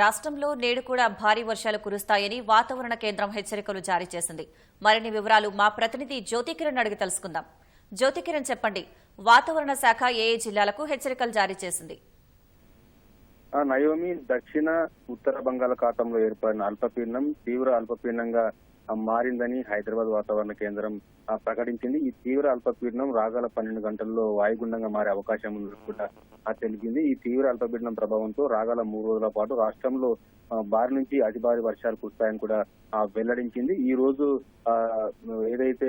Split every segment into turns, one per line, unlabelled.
రాష్ట్రంలో నేడు కూడా భారీ వర్షాలు కురుస్తాయని వాతావరణ కేంద్రం హెచ్చరికలు జారీ చేసింది. మరిన్ని వివరాలు మా ప్రతినిధి జ్యోతికిరణ్ అడిగి తెలుసుకుందాం. జ్యోతికిరణ్ చెప్పండి వాతావరణ శాఖ ఏ జిల్లాలకు హెచ్చరికలు జారీ చేసింది?
ఆ నయోమి దక్షిణ ఉత్తర బంగాళాఖాతంలో ఏర్పడిన అల్పపీడనం తీవ్ర అల్పపీడనంగా మారిందని హైదరాబాద్ వాతావరణ కేంద్రం ప్రకటించింది. ఈ తీవ్ర అల్పపీడనం రాగల పన్నెండు గంటల్లో వాయుగుండంగా మారే అవకాశం ఉందని కూడా తెలిపింది. ఈ తీవ్ర అల్పపీడనం ప్రభావంతో రాగల మూడు రోజుల పాటు రాష్ట్రంలో భారీ నుంచి అతి భారీ వర్షాలు కురుస్తాయని కూడా వెల్లడించింది. ఈ రోజు ఏదైతే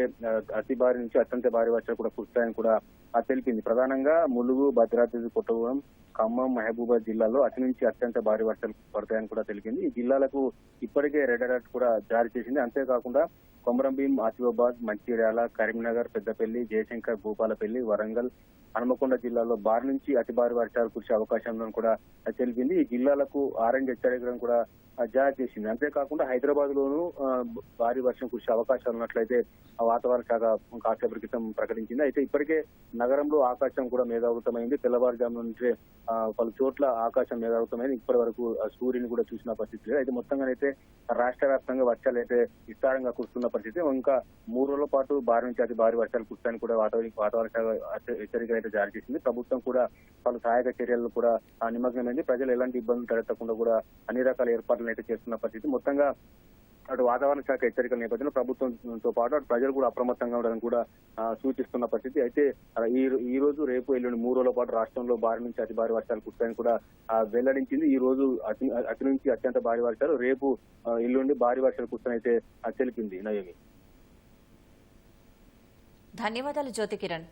అతి భారీ నుంచి అత్యంత భారీ వర్షాలు కూడా కురుస్తాయని కూడా ఆ, తెలిపింది. ప్రధానంగా ములుగు భద్రాద్రి కొట్టగూడెం ఖమ్మం మహబూబాద్ జిల్లాలో అతి నుంచి అత్యంత భారీ వర్షాలు పడతాయని కూడా తెలిపింది. ఈ జిల్లాలకు ఇప్పటికే రెడ్ అలర్ట్ కూడా జారీ చేసింది. కాకుండా కొమరంభీం ఆసిఫాబాద్ మంచిర్యాల కరీంనగర్ పెద్దపల్లి జయశంకర్ భూపాలపల్లి వరంగల్ హనుమకొండ జిల్లాలో భారీ నుంచి అతి భారీ వర్షాలు కురిసే అవకాశం ఉందని కూడా తెలిపింది. ఈ జిల్లాలకు ఆరెంజ్ హెచ్చరికలను కూడా జారీ చేసింది. అంతేకాకుండా హైదరాబాద్ లోనూ భారీ వర్షం కురిసే అవకాశాలు ఉన్నట్లయితే ఆ వాతావరణ శాఖ కాసేపటి క్రితం ప్రకటించింది. అయితే ఇప్పటికే నగరంలో ఆకాశం కూడా మేఘావృతమైంది. తెల్లవారుజాము నుంచే పలు చోట్ల ఆకాశం మేఘావృతమైంది. ఇప్పటి వరకు సూర్యుని కూడా చూసిన పరిస్థితి లేదు. అయితే మొత్తంగానైతే రాష్ట్ర వ్యాప్తంగా వర్షాలు అయితే విస్తారంగా కురుస్తున్న పరిస్థితి. ఇంకా మూడు రోజుల పాటు భారీ నుంచి అతి భారీ వర్షాలు కురుస్తాయని కూడా వాతావరణ వాతావరణ శాఖ హెచ్చరికలు అయితే జారీ చేసింది. ప్రభుత్వం కూడా పలు సహాయక చర్యలు కూడా ఆ, నిమగ్నమైంది. ప్రజలు ఎలాంటి ఇబ్బందులు తలెత్తకుండా కూడా అన్ని రకాల ఏర్పాట్లు అయితే చేస్తున్న పరిస్థితి. మొత్తంగా అటు వాతావరణ శాఖ హెచ్చరికల నేపథ్యంలో ప్రభుత్వంతో పాటు అటు ప్రజలు కూడా అప్రమత్తంగా ఉండాలని కూడా సూచిస్తున్న పరిస్థితి. అయితే ఈ ఈ రోజు రేపు ఎల్లుండి మూడు రోజుల పాటు రాష్ట్రంలో భారీ నుంచి అతి భారీ వర్షాలు కురుస్తాయని కూడా వెల్లడించింది. ఈ రోజు అతి నుంచి అత్యంత భారీ వర్షాలు రేపు ఎల్లుండి భారీ వర్షాలు కురుస్తాయని అయితే తెలిపింది నయమి.
ధన్యవాదాలు జ్యోతికిరణ్